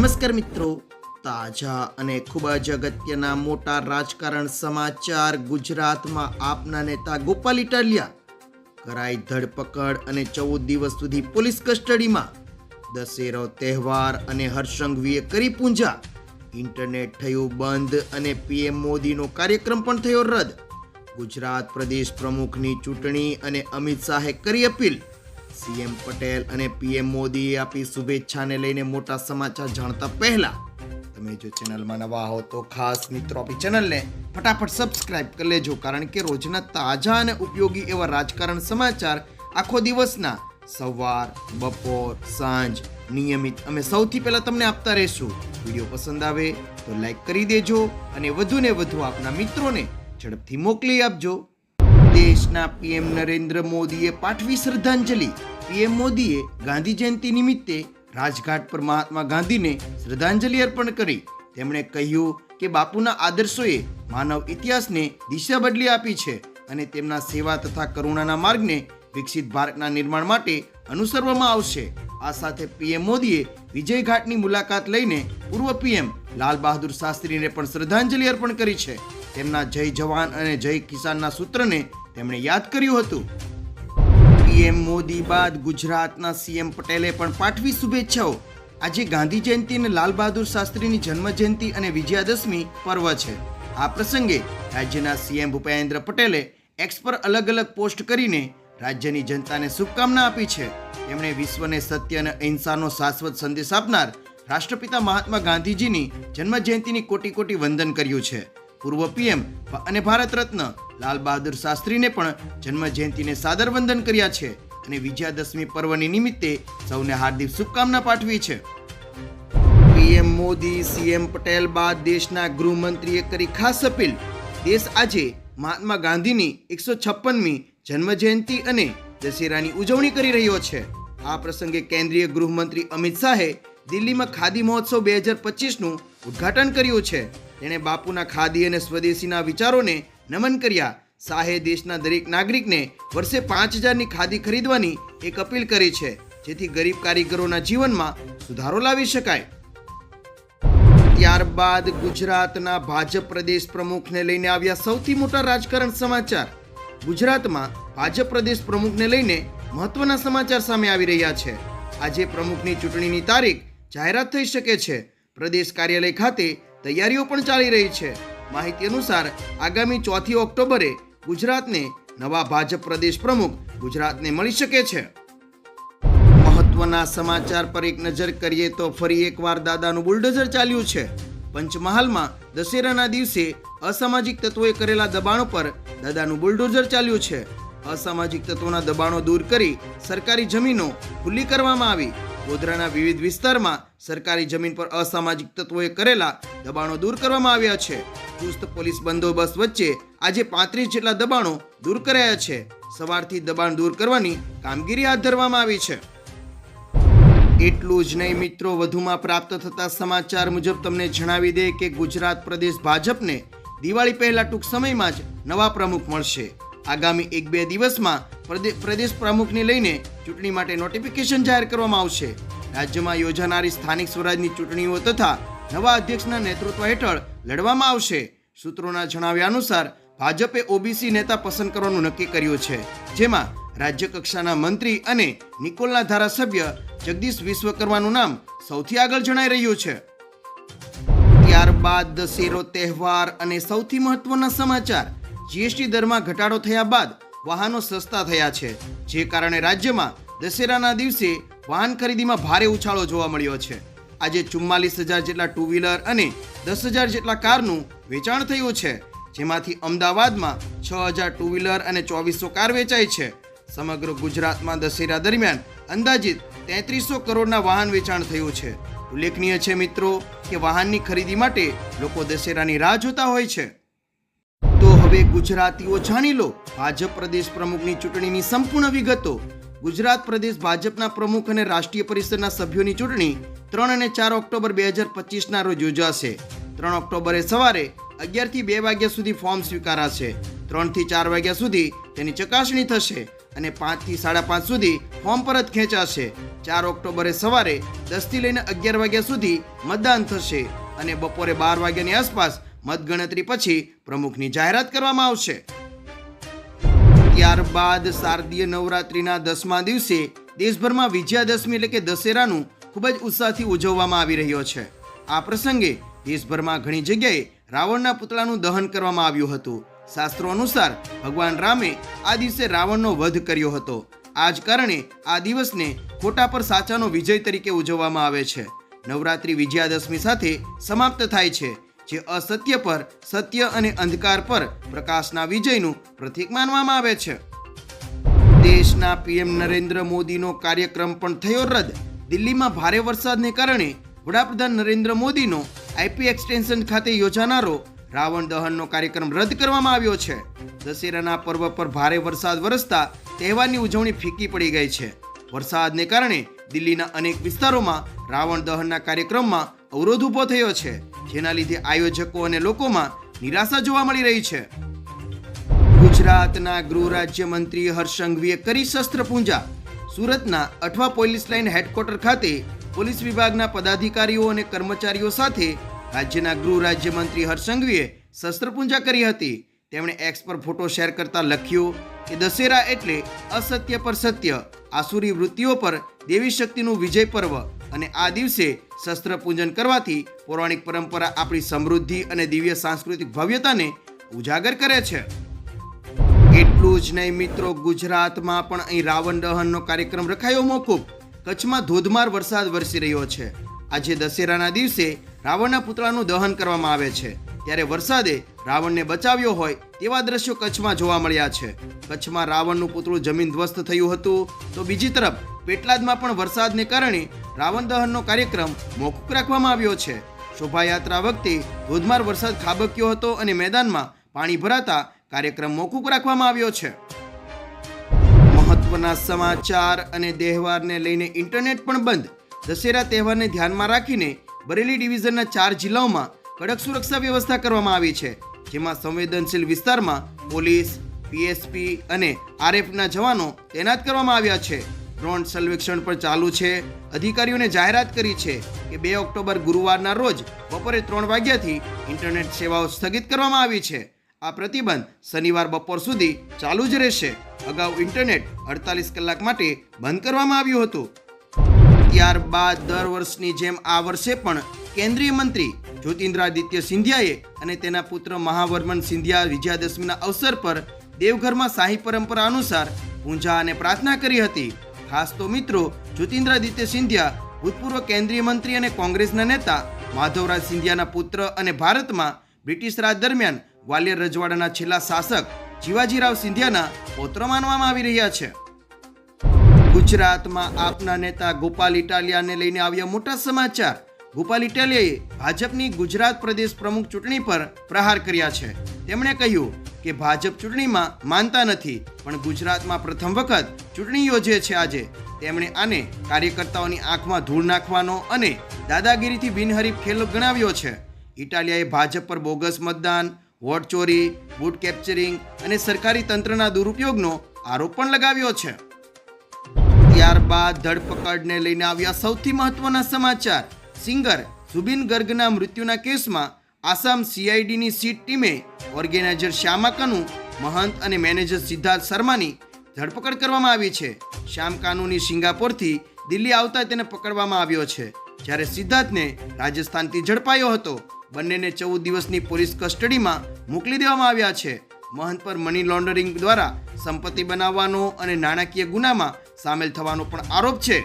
નમસ્કાર મિત્રો. તાજા અને ખૂબ જ અગત્યના મોટા રાજકારણ સમાચાર ગુજરાતમાં આપના નેતા ગોપાલ ઇટાલિયા કરાઈ ધરપકડ અને ચૌદ દિવસ સુધી પોલીસ કસ્ટડીમાં. દશેરો તહેવાર અને હર્ષંઘવીએ કરી પૂંજા. ઇન્ટરનેટ થયું બંધ અને પીએમ મોદીનો કાર્યક્રમ પણ થયો રદ. ગુજરાત પ્રદેશ પ્રમુખની ચૂંટણી અને અમિત શાહે કરી અપીલ. સીએમ પટેલ અને પીએમ મોદીએ આપી શુભેચ્છાને લઈને મોટા સમાચાર જાણતા પહેલા તમે જો ચેનલમાં નવા હો તો ખાસ મિત્રો આપી ચેનલને ફટાફટ સબસ્ક્રાઇબ કરી લેજો, કારણ કે રોજના તાજા અને ઉપયોગી એવા રાજકારણ સમાચાર આખો દિવસના સવાર, બપોર, સાંજ નિયમિત અમે સૌથી પહેલા તમને આપતા રહીશું. વીડિયો પસંદ આવે તો લાઈક કરી દેજો અને વધુને વધુ આપના મિત્રોને ઝડપથી મોકલી આપજો. દેશના પીએમ નરેન્દ્ર મોદીએ પાઠવી શ્રદ્ધાંજલિ. પીએમ મોદીએ ગાંધી જયંતિ નિમિત્તે રાજઘાટ પર મહાત્મા ગાંધીને શ્રદ્ધાંજલિ અર્પણ કરી. તેમણે કહ્યું કે બાપુના આદર્શોએ માનવ ઇતિહાસને દિશા બદલી આપી છે અને તેમના સેવા તથા કરુણાના માર્ગને વિકસિત ભારતના નિર્માણ માટે અનુસરવામાં આવશે. આ સાથે પીએમ મોદીએ વિજય ઘાટની મુલાકાત લઈને પૂર્વ પીએમ લાલ બહાદુર શાસ્ત્રીને પણ શ્રદ્ધાંજલિ અર્પણ કરી છે. તેમના જય જવાન અને જય કિસાનના સૂત્રને તેમણે યાદ કર્યું હતું. પીએમ મોદી બાદ ગુજરાતના સીએમ પટેલે પણ પાઠવી શુભેચ્છાઓ. આજે ગાંધી જયંતિ અને લાલ બહાદુર શાસ્ત્રીની જન્મ જયંતિ અને વિજયાદશમી પર્વ છે. આ પ્રસંગે રાજ્યના સીએમ ભૂપેન્દ્ર પટેલે એક્સ પર અલગ અલગ પોસ્ટ કરીને રાજ્યની જનતાને શુભકામના આપી છે. તેમણે વિશ્વને સત્ય અને અહિંસાનો શાશ્વત સંદેશ આપનાર રાષ્ટ્રપિતા મહાત્મા ગાંધીજીની જન્મ જયંતિની કોટી કોટી વંદન કર્યું છે. પૂર્વ પીએમ અને ભારત રત્ન લાલ બહાદુર શાસ્ત્રીને પણ જન્મ જયંતિને સાદર વંદન કર્યા છે અને વિજયાદશમી પર્વની નિમિત્તે સૌને હાર્દિક શુભકામના પાઠવી છે. પીએમ મોદી, સીએમ પટેલ બાદ દેશના ગૃહમંત્રીએ કરી ખાસ અપીલ. દેશ આજે મહાત્મા ગાંધીની એકસો છપ્પનમી જન્મ જયંતિ અને દશેરાની ઉજવણી કરી રહ્યો છે. આ પ્રસંગે કેન્દ્રીય ગૃહમંત્રી અમિત શાહે દિલ્હીમાં ખાદી મહોત્સવ બે હજાર પચીસનું ઉદ્ઘાટન કર્યું છે. તેણે બાપુના ખાદી અને સ્વદેશીના વિચારોને નમન કર્યા. શાહે દેશના દરેક નાગરિકને વર્ષે પાંચ હજારની ખાદી ખરીદવાની એક અપીલ કરી છે, જેથી ગરીબ કારીગરોના જીવનમાં સુધારો લાવી શકાય. ત્યારબાદ ગુજરાતના ભાજપ પ્રદેશ પ્રમુખને લઈને આવ્યા સૌથી મોટા રાજકારણ સમાચાર. ગુજરાતમાં ભાજપ પ્રદેશ પ્રમુખને લઈને મહત્વના સમાચાર સામે આવી રહ્યા છે. આજે પ્રમુખની ચૂંટણીની તારીખ જાહેરાત થઈ શકે છે. પ્રદેશ કાર્યાલય ખાતે તૈયારીઓ પણ ચાલી રહી છે. માહિતી અનુસાર, આગામી ચોથી ઓક્ટોબરે ગુજરાતને નવા ભાજપ પ્રદેશ પ્રમુખ ગુજરાતને મળી શકે છે. મહત્વના સમાચાર પર એક નજર કરીએ તો ફરી એકવાર દાદાનું બુલડોઝર ચાલ્યું છે. પંચમહાલમાં દશેરાના દિવસે અસામાજિક તત્વોએ કરેલા દબાણો પર દાદાનું બુલડોઝર ચાલ્યું છે. અસામાજિક તત્વોના દબાણો દૂર કરી સરકારી જમીનો ખુલ્લી કરવામાં આવી. ગોધરાના વિવિધ વિસ્તારમાં સરકારી જમીન પર અસામાજિક તત્વોએ કરેલા દબાણો દૂર કરવામાં આવ્યા છે. ચુસ્ત પોલીસ બંદોબસ્ત વચ્ચે આજે પાંત્રીસ જેટલા દબાણો દૂર કરાયા છે. સવારથી દબાણ દૂર કરવાની કામગીરી હાથ ધરવામાં આવી છે. એટલું જ નહીં મિત્રો, વધુમાં પ્રાપ્ત થતા સમાચાર મુજબ તમને જણાવી દે કે ગુજરાત પ્રદેશ ભાજપને દિવાળી પહેલા ટૂંક સમયમાં જ નવા પ્રમુખ મળશે. આગામી એક બે દિવસમાં પ્રદેશ પ્રમુખને લઈને ચૂંટણી માટે નોટિફિકેશન જાહેર કરવામાં આવશે. રાજ્યમાં યોજાનારી સ્થાનિક સ્વરાજની ચૂંટણીઓ તથા નવા અધ્યક્ષના નેતૃત્વ હેઠળ લડવામાં આવશે. સૂત્રોના જણાવ્યા અનુસાર, ભાજપે ઓબીસી નેતા પસંદ કરવાનું નક્કી કર્યું છે. જેમાં રાજ્ય કક્ષાના મંત્રી અને નિકોલના ધારાસભ્ય જગદીશ વિશ્વકર્માનું નામ સૌથી આગળ જણાઈ રહ્યું છે. ત્યારબાદ દશેરો તહેવાર અને સૌથી મહત્વના સમાચાર. જીએસટી દરમાં ઘટાડો થયા બાદ વાહનો સસ્તા થયા છે, જે કારણે રાજ્યમાં દશેરાના દિવસે વાહન ખરીદીમાં ભારે ઉછાળો જોવા મળ્યો છે. આજે ચુમ્માલીસ હજાર જેટલા ટુ વ્હીલર અને દસ હજાર જેટલા કારનું વેચાણ થયું છે, જેમાંથી અમદાવાદમાં છ હજાર ટુ વ્હીલર અને ચોવીસો કાર વેચાઈ છે. સમગ્ર ગુજરાતમાં દશેરા દરમિયાન અંદાજિત તેત્રીસો કરોડના વાહન વેચાણ થયું છે. ઉલ્લેખનીય છે મિત્રો કે વાહનની ખરીદી માટે લોકો દશેરાની રાહ જોતા હોય છે. તો હવે ગુજરાતીઓ જાણી લો. ભાજપ પ્રદેશ પ્રમુખની ચૂંટણીની સંપૂર્ણ વિગતો. ગુજરાત પ્રદેશ ભાજપના પ્રમુખ અને રાષ્ટ્રીય પરિષદના સભ્યોની ચૂંટણી ત્રણ અને ચાર ઓક્ટોબર બે હજાર પચીસના રોજ યોજાશે. ત્રણ ઓક્ટોબરે સવારે અગિયારથી બે વાગ્યા સુધી ફોર્મ સ્વીકારાશે. ત્રણથી ચાર વાગ્યા સુધી તેની ચકાસણી થશે અને પાંચથી સાડા પાંચ સુધી ફોર્મ પરત ખેંચાશે. ચાર ઓક્ટોબરે સવારે દસથી લઈને અગિયાર વાગ્યા સુધી મતદાન થશે અને બપોરે બાર વાગ્યાની આસપાસ મતગણતરી પછી પ્રમુખની જાહેરાત કરવામાં આવશે. ત્યારબાદ શારદીય નવરાત્રિના દસમા દિવસે દેશભરમાં વિજયાદશમી એટલે કે દશેરાનું ખૂબ જ ઉત્સાહથી ઉજવવામાં આવી રહ્યો છે. આ પ્રસંગે દેશભરમાં ઘણી જગ્યાએ રાવણના પુતળાનું દહન કરવામાં આવ્યું હતું. શાસ્ત્રો અનુસાર ભગવાન રામે આ દિવસે રાવણનો વધ કર્યો હતો. આ જ કારણે આ દિવસને ખોટા પર સાચાનો વિજય તરીકે ઉજવવામાં આવે છે. નવરાત્રિ વિજયાદશમી સાથે સમાપ્ત થાય છે. જે અસત્ય પર, સત્ય અને અંધકાર પર પ્રકાશના વિજયનું પ્રતીક માનવામાં આવે છે. દેશના પીએમ નરેન્દ્ર મોદીનો કાર્યક્રમ પણ થયો રદ. દિલ્હીમાં ભારે વરસાદને કારણે વડાપ્રધાન નરેન્દ્ર મોદીનો આઈપી એક્સટેન્શન ખાતે યોજાનારો રાવણ દહનનો કાર્યક્રમ રદ કરવામાં આવ્યો છે. દશેરાના પર્વ પર ભારે વરસાદ વરસતા તહેવારની ઉજવણી ફીકી પડી ગઈ છે. વરસાદને કારણે દિલ્હીના અનેક વિસ્તારોમાં રાવણ દહનના કાર્યક્રમમાં અવરોધ ઊભો થયો છે. જેના લીધે આયોજકો અને લોકોમાં નિરાશા જોવા મળી રહી છે. ગુજરાતના ગૃહ રાજ્ય મંત્રી હર્ષ કરી શસ્ત્ર પૂંજા સુરતના અઠવા પોલીસ લાઇન હેડક્વાર્ટર ખાતે પોલીસ વિભાગના પદાધિકારીઓ અને કર્મચારીઓ સાથે રાજ્યના ગૃહ રાજ્ય મંત્રી હર્ષંઘવીએ શસ્ત્ર પૂજા કરી હતી. તેમણે એક્સ પર ફોટો શેર કરતા લખ્યું કે દશેરા એટલે અસત્ય પર સત્ય. આસુરી વૃત્તિઓ પર દેવી શક્તિનું વિજય પર્વ અને આ દિવસે શસ્ત્ર પૂજન કરવાથી પૌરાણિક પરંપરા આપણી સમૃદ્ધિ અને દિવ્ય સાંસ્કૃતિક ભવ્યતાને ઉજાગર કરે છે. એટલું જ નહીં મિત્રો, ગુજરાતમાં પણ અહીં રાવણ દહનનો કાર્યક્રમ રખાયો મોકૂફ. કચ્છમાં ધોધમાર વરસાદ વરસી રહ્યો છે. આજે દશેરાના દિવસે રાવણના પુતળાનું દહન કરવામાં આવે છે. ત્યારે વરસાદે રાવણને બચાવ્યો હોય તેવા દ્રશ્યો કચ્છમાં જોવા મળ્યા છે. કચ્છમાં રાવણનું પુતળું જમીન ધ્વસ્ત થયું હતું તો બીજી તરફ પેટલાદમાં પણ વરસાદને કારણે રાવણ દહનનો કાર્યક્રમ મોકૂફ રાખવામાં આવ્યો છે. શોભાયાત્રા વખતે ધોધમાર વરસાદ ખાબક્યો હતો અને મેદાનમાં પાણી ભરાતા કાર્યક્રમ મોકૂફ રાખવામાં આવ્યો છે. મહત્વના સમાચાર અને તહેવારને લઈને ઇન્ટરનેટ પણ બંધ. દશેરા તહેવારને ધ્યાનમાં રાખીને બરેલી ડિવિઝનના ચાર જિલ્લાઓમાં કડક સુરક્ષા વ્યવસ્થા કરવામાં આવી છે, જેમાં સંવેદનશીલ વિસ્તારમાં પોલીસ, પીએસપી અને આરએફના જવાનો તૈનાત કરવામાં આવ્યા છે. ડ્રોન સર્વેક્ષણ પણ ચાલુ છે. અધિકારીઓને જાહેરાત કરી છે કે બે ઓક્ટોબર ગુરુવારના રોજ બપોરે ત્રણ વાગ્યાથી ઇન્ટરનેટ સેવાઓ સ્થગિત કરવામાં આવી છે. આ પ્રતિબંધ શનિવાર બપોર સુધી ચાલુ જ રહેશે. અગાઉ ઇન્ટરનેટ અડતાલીસ કલાક માટે બંધ કરવામાં આવ્યું હતું. ત્યારબાદ દર વર્ષની જેમ આ વર્ષે પણ કેન્દ્રીય મંત્રી જ્યોતિન્દ્રાદિત્ય સિંધિયાએ અને તેના પુત્ર મહાવર્મન સિંધિયા વિજયાદશમીના અવસર પર દેવઘરમાં શાહી પરંપરા અનુસાર પૂજા અને પ્રાર્થના કરી હતી. ખાસ તો મિત્રો જ્યોતિન્દ્રાદિત્ય સિંધિયા, ભૂતપૂર્વ કેન્દ્રીય મંત્રી અને કોંગ્રેસના નેતા, માધવરાજ સિંધિયાના પુત્ર અને ભારતમાં બ્રિટિશ રાજ દરમિયાન ગ્વાલિયર રજવાડાના છેલ્લા શાસક જીવાજીરાવ સિંધિયાના પૌત્ર માનવામાં આવી રહ્યા છે. ગુજરાતમાં આપના નેતા ગોપાલ ઇટાલિયાને લઈને આવ્યા મોટા સમાચાર. ગોપાલ ઇટાલિયાએ ભાજપની ગુજરાત પ્રદેશ પ્રમુખ ચૂંટણી પર પ્રહાર કર્યા છે. તેમણે કહ્યું કે ભાજપ ચૂંટણીમાં માનતા નથી, પણ ગુજરાતમાં પ્રથમ વખત ચૂંટણી યોજે છે આજે. તેમણે આને કાર્યકર્તાઓની આંખમાં ધૂળ નાખવાનો અને દાદાગીરીથી બિનહરીફ ખેલ ગણાવ્યો છે. ઇટાલિયાએ ભાજપ પર બોગસ મતદાન, વોટ ચોરી, બૂટ કેપ્ચરિંગ અને સરકારી તંત્રના દુરુપયોગનો આરોપ પણ લગાવ્યો છે. ત્યારબાદ ધરપકડને લઈને આવ્યા સૌથી મહત્વના સમાચાર. સિંગર જુબિન ગર્ગના મૃત્યુના કેસમાં આસામ સીઆઈડીની સીટ ટીમે ઓર્ગેનાઇઝર શ્યામાકાનું મહંત અને મેનેજર સિદ્ધાર્થ શર્માની ધરપકડ કરવામાં આવી છે. શ્યામ કાનુની સિંગાપોરથી દિલ્હી આવતા તેને પકડવામાં આવ્યો છે. જ્યારે સિદ્ધાર્થને રાજસ્થાનથી ઝડપાયો હતો, બંનેને ચૌદ દિવસની પોલીસ કસ્ટડીમાં મોકલી દેવામાં આવ્યા છે. મહંત પર મની લોન્ડરિંગ દ્વારા સંપત્તિ બનાવવાનો અને નાણાકીય ગુનામાં સામેલ થવાનો પણ આરોપ છે.